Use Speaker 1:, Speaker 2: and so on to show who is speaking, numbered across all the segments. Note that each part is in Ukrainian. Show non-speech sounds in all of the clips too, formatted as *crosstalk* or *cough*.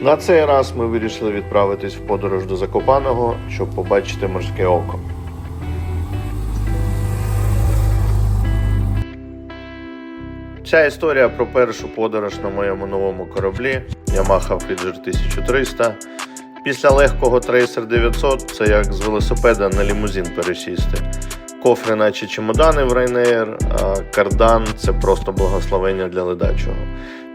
Speaker 1: На цей раз ми вирішили відправитись в подорож до Закопаного, щоб побачити морське око. Ця історія про першу подорож на моєму новому кораблі Yamaha Fridger 1300. Після легкого Tracer 900 це як з велосипеда на лімузин пересісти. Кофри, наче чемодани в Ryanair, а кардан це просто благословення для ледачого.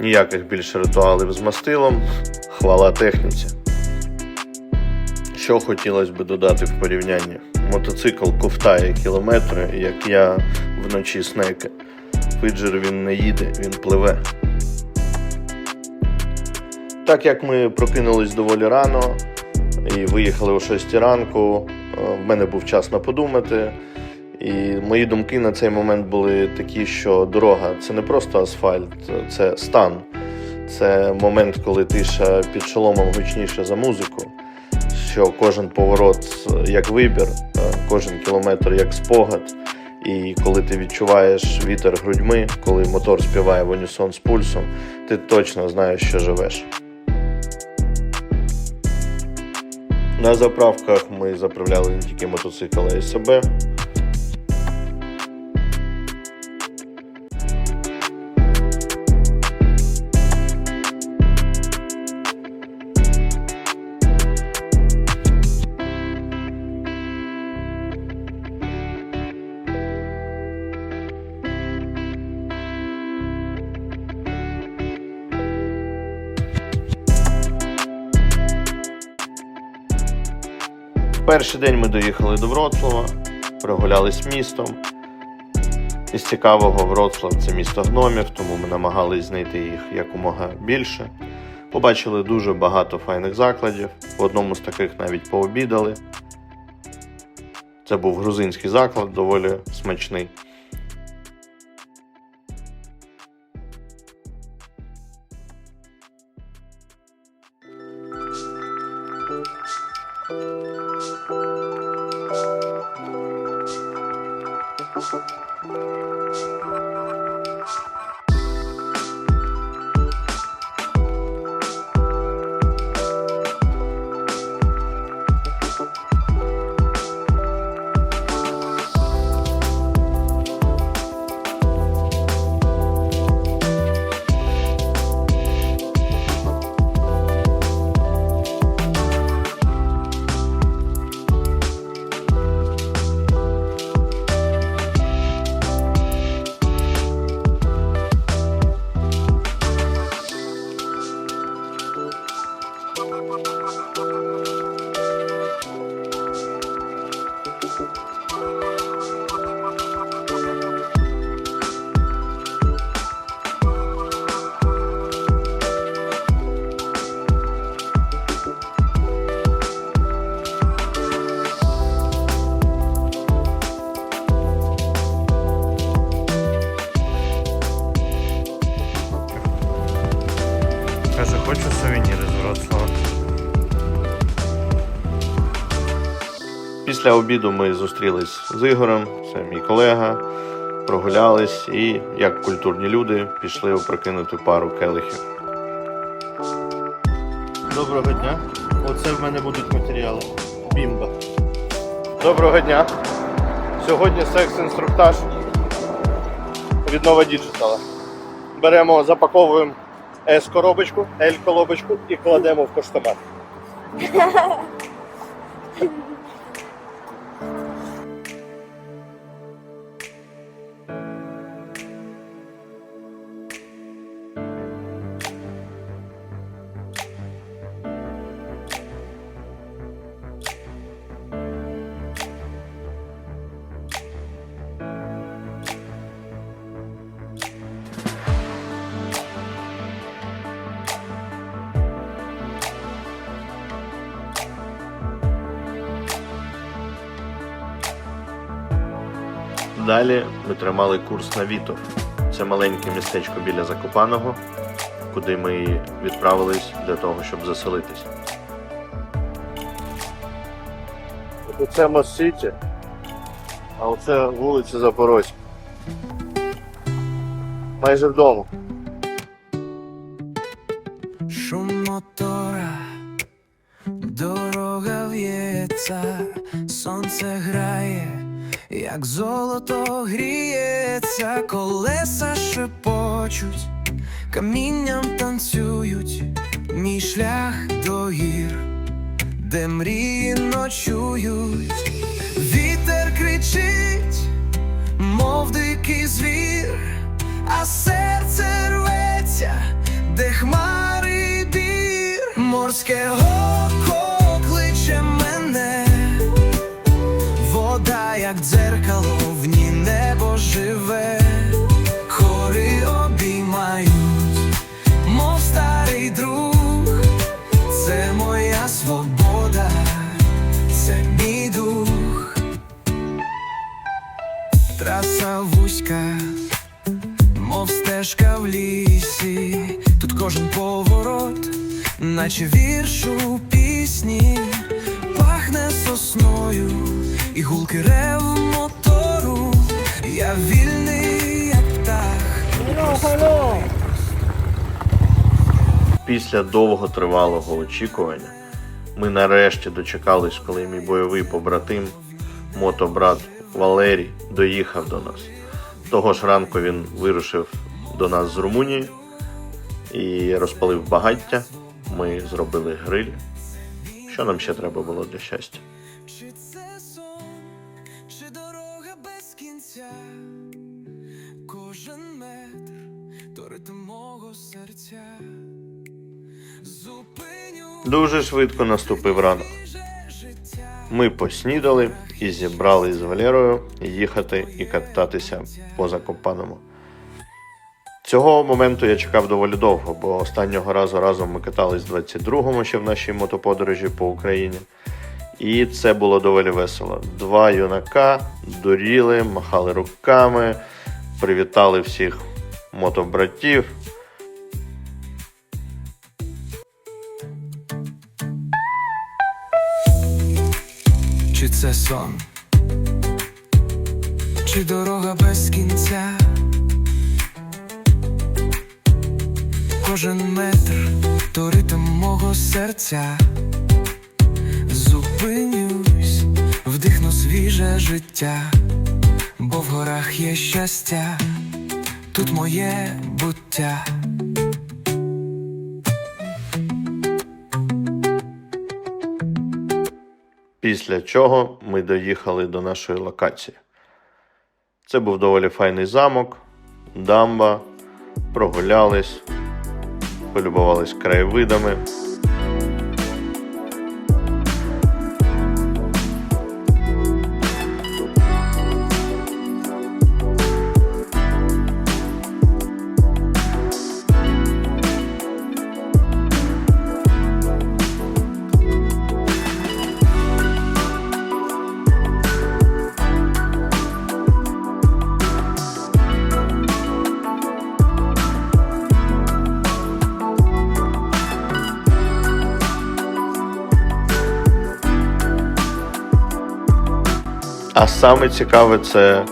Speaker 1: Ніяких більше ритуалів з мастилом, хвала техніці. Що хотілося би додати в порівнянні? Мотоцикл ковтає кілометри, як я вночі снеки. Фиджер він не їде, він пливе. Так як ми прокинулись доволі рано і виїхали о 6 ранку, е, в мене був час на подумати. І мої думки на цей момент були такі, що дорога це не просто асфальт, це стан. Це момент, коли тиша під шоломом гучніше за музику, що кожен поворот як вибір, е, кожен кілометр як спогад. І коли ти відчуваєш вітер грудьми, коли мотор співає в унісон з пульсом, ти точно знаєш, що живеш. На заправках ми заправляли не тільки мотоцикл, а й себе. Перший день ми доїхали до Вроцлава, прогулялись містом. Із цікавого Вроцлав це місто гномів, тому ми намагались знайти їх якомога більше. Побачили дуже багато файних закладів. В одному з таких навіть пообідали. Це був грузинський заклад, доволі смачний.
Speaker 2: Thank you. Thank you.
Speaker 1: Після обіду ми зустрілись з Ігорем, це мій колега, прогулялись і, як культурні люди, пішли опрокинути пару келихів. Доброго дня. Оце в мене будуть матеріали. Бімба. Доброго дня. Сьогодні секс-інструктаж від Nova Digital. Беремо, запаковуємо S-коробочку, L-коробочку і кладемо в поштомат. *laughs* Далі ми тримали курс на Вітов. Це маленьке містечко біля Закопаного, куди ми відправились для того, щоб заселитись. Оце Мост-Сіті, а оце вулиця Запорозька. Майже вдома.
Speaker 3: Шумом мотора, дорога в'ється, сонце грає, як золото гріється, колеса шепочуть, камінням танцюють, мій шлях до гір, де мрії ночують, вітер кричить, мов дикий звір, а серце рветься, де хмари бір, морське око наче вірш у пісні, пахне сосною, і гулки рев мотору, я вільний, як птах.
Speaker 1: Після довготривалого очікування ми нарешті дочекались, коли мій бойовий побратим, мотобрат Валерій, доїхав до нас. Того ж ранку він вирушив до нас з Румунії і розпалив багаття. Ми зробили гриль. Що нам ще треба було для щастя?
Speaker 3: Чи це сон, чи дорога без кінця? Кожен метр то ритм мого серця.
Speaker 1: Дуже швидко наступив ранок. Ми поснідали і зібрались з Валерою їхати і кататися по Закопаному. Цього моменту я чекав доволі довго, бо останнього разу разом ми катались в 22-му ще в нашій мотоподорожі по Україні. І це було доволі весело. Два юнака дуріли, махали руками, привітали всіх мотобратів.
Speaker 3: Чи це сон, чи дорога без кінця? Кожен метр то ритм мого серця. Зупинюсь, вдихну свіже життя, бо в горах є щастя, тут моє буття.
Speaker 1: Після чого ми доїхали до нашої локації. Це був доволі файний замок, дамба, прогулялись, полюбувались краєвидами. Саме цікаве це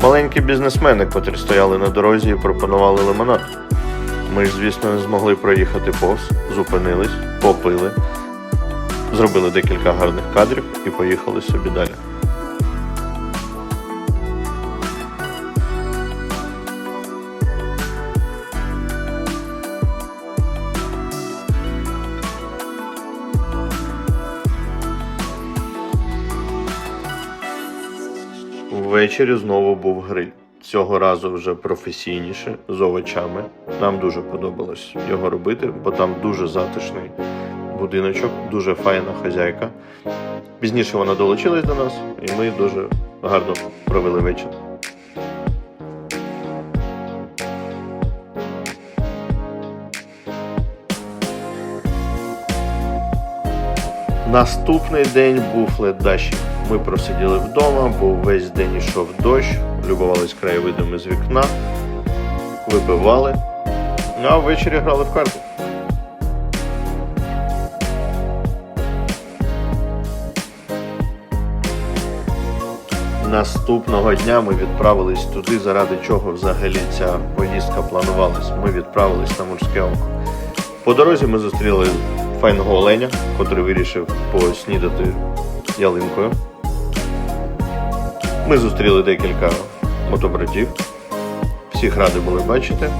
Speaker 1: маленькі бізнесмени, котрі стояли на дорозі і пропонували лимонад. Ми ж, звісно, не змогли проїхати повз, зупинились, попили, зробили декілька гарних кадрів і поїхали собі далі. Ввечері знову був гриль. Цього разу вже професійніше, з овочами. Нам дуже подобалось його робити, бо там дуже затишний будиночок, дуже файна хазяйка. Пізніше вона долучилась до нас, і ми дуже гарно провели вечір. Наступний день був ледащик. Ми просиділи вдома, бо весь день йшов дощ, любувались краєвидами з вікна, випивали, а ввечері грали в карти. Наступного дня ми відправились туди, заради чого взагалі ця поїздка планувалась. Ми відправились на морське око. По дорозі ми зустріли файного оленя, котрий вирішив поснідати ялинкою. Ми зустріли декілька мотобратів. Всіх раді були бачити.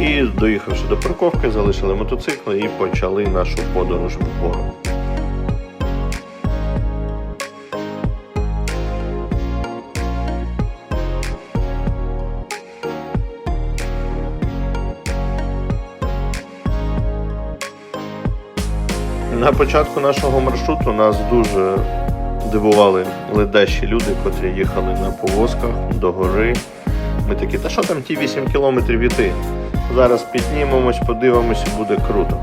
Speaker 1: І доїхавши до парковки, залишили мотоцикли і почали нашу подорож вгору. На початку нашого маршруту нас дуже дивували ледащі люди, котрі їхали на повозках до гори. Ми такі, та що там ті 8 кілометрів іти? Зараз піднімемось, подивимось і буде круто.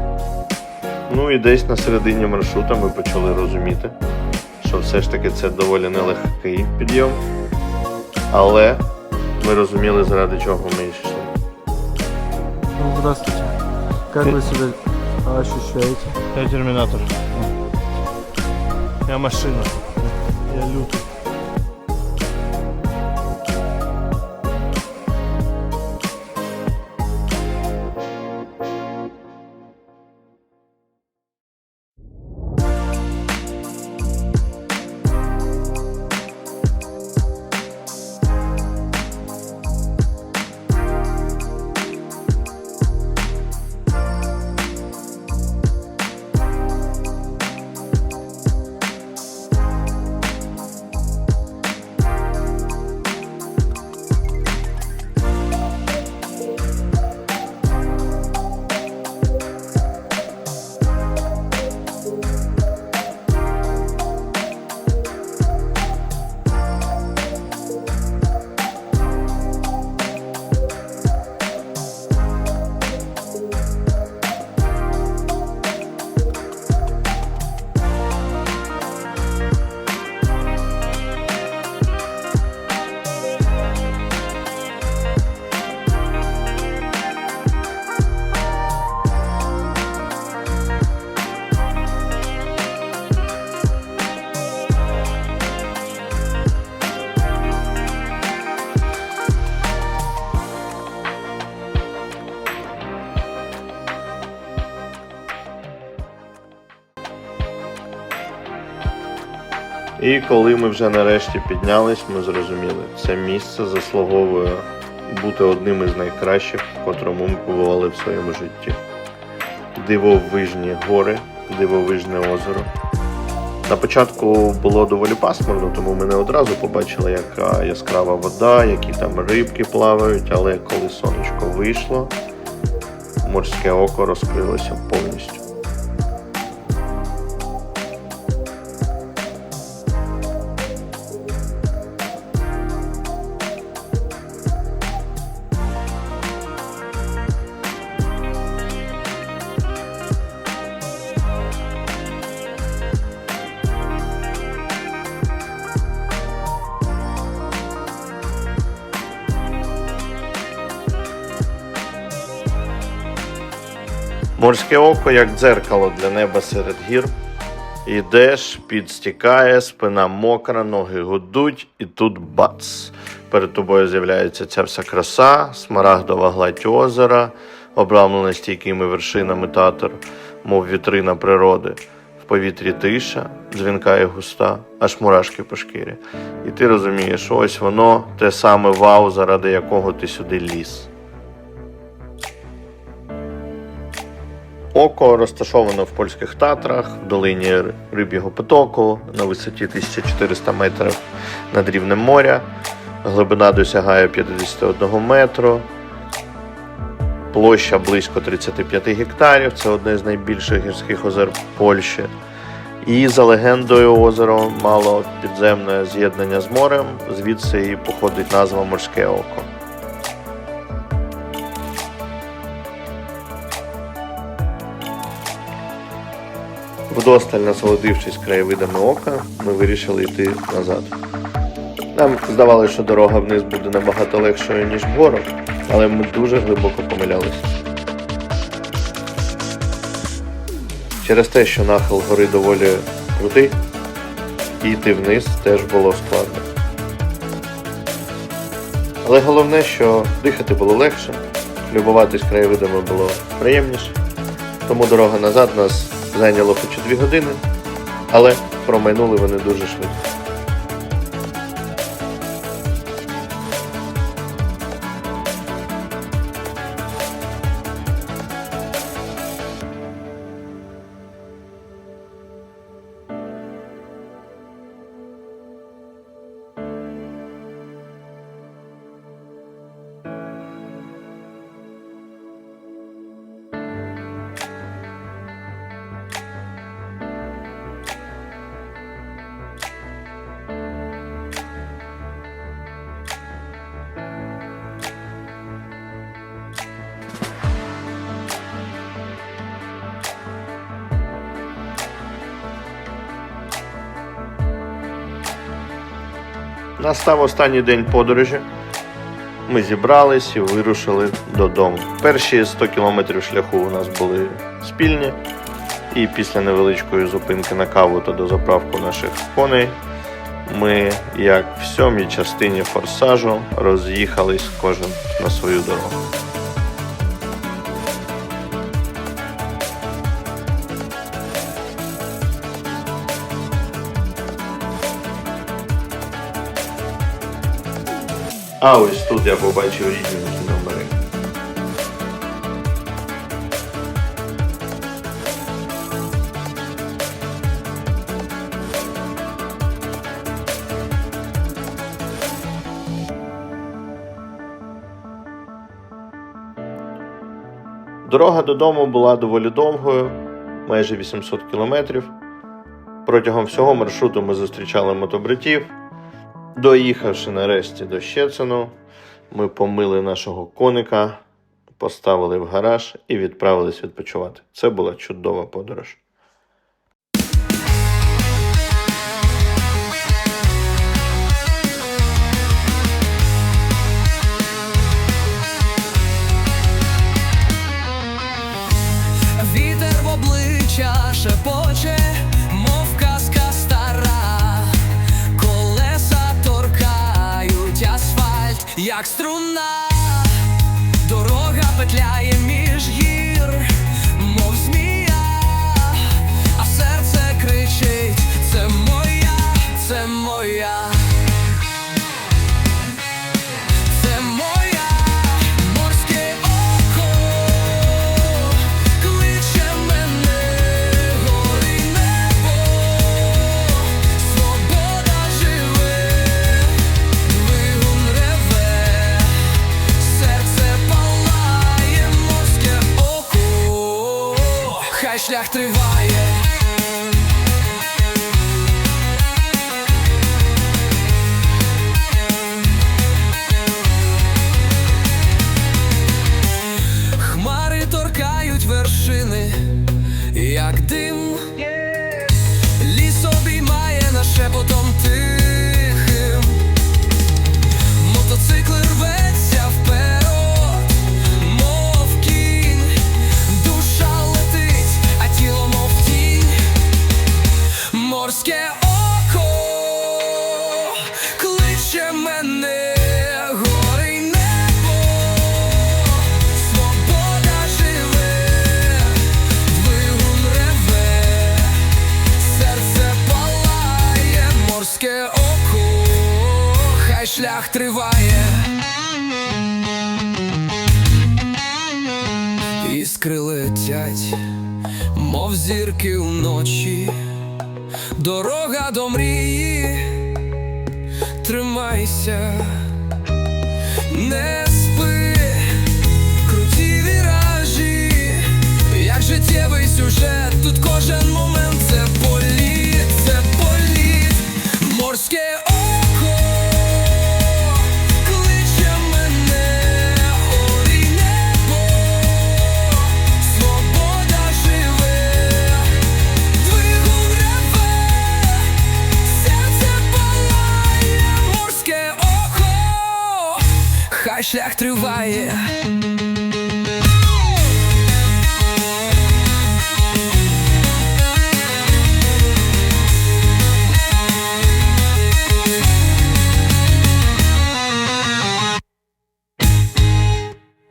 Speaker 1: Ну і десь на середині маршрута ми почали розуміти, що все ж таки це доволі нелегкий підйом. Але ми розуміли, заради чого ми йшли.
Speaker 4: Ну, здравствуйте. Как вы себя ощущаете?
Speaker 2: Я терминатор. Я машина. Я
Speaker 1: І коли ми вже нарешті піднялись, ми зрозуміли, це місце заслуговує бути одним із найкращих, в котрому ми побували в своєму житті. Дивовижні гори, дивовижне озеро. На початку було доволі пасмурно, тому ми не одразу побачили, яка яскрава вода, які там рибки плавають, але коли сонечко вийшло, морське око розкрилося повністю. Морське око як дзеркало для неба серед гір. Ідеш, підстікає, спина мокра, ноги гудуть, і тут бац. Перед тобою з'являється ця вся краса, смарагдова гладь озера, обрамлена стійкими вершинами татор, мов вітрина природи. В повітрі тиша, дзвінка і густа, аж мурашки по шкірі. І ти розумієш, ось воно те саме вау, заради якого ти сюди ліз. Око розташовано в польських Татрах, в долині Риб'ього потоку на висоті 1400 метрів над рівнем моря. Глибина досягає 51 метру. Площа близько 35 гектарів. Це одне з найбільших гірських озер Польщі. І за легендою озеро мало підземне з'єднання з морем, звідси і походить назва Морське око. Вдосталь насолодившись краєвидами ока, ми вирішили йти назад. Нам здавалося, що дорога вниз буде набагато легшою, ніж вгору, але ми дуже глибоко помилялися. Через те, що нахил гори доволі крутий, і йти вниз теж було складно. Але головне, що дихати було легше, любуватись краєвидами було приємніше. Тому дорога назад нас зайняла хоч і 2 години, але промайнули вони дуже швидко. Настав останній день подорожі. Ми зібрались і вирушили додому. Перші 100 кілометрів шляху у нас були спільні, і після невеличкої зупинки на каву та дозаправку наших коней ми, як в сьомій частині форсажу, роз'їхались кожен на свою дорогу. А ось тут я побачив рідні номери. Дорога додому була доволі довгою, майже 800 кілометрів. Протягом всього маршруту ми зустрічали мотобритів. Доїхавши нарешті до Щецину, ми помили нашого коника, поставили в гараж і відправились відпочивати. Це була чудова подорож.
Speaker 3: Як струна, летять, мов зірки вночі. Дорога до мрії, тримайся, не спи, круті віражі, як життєвий сюжет, тут кожен момент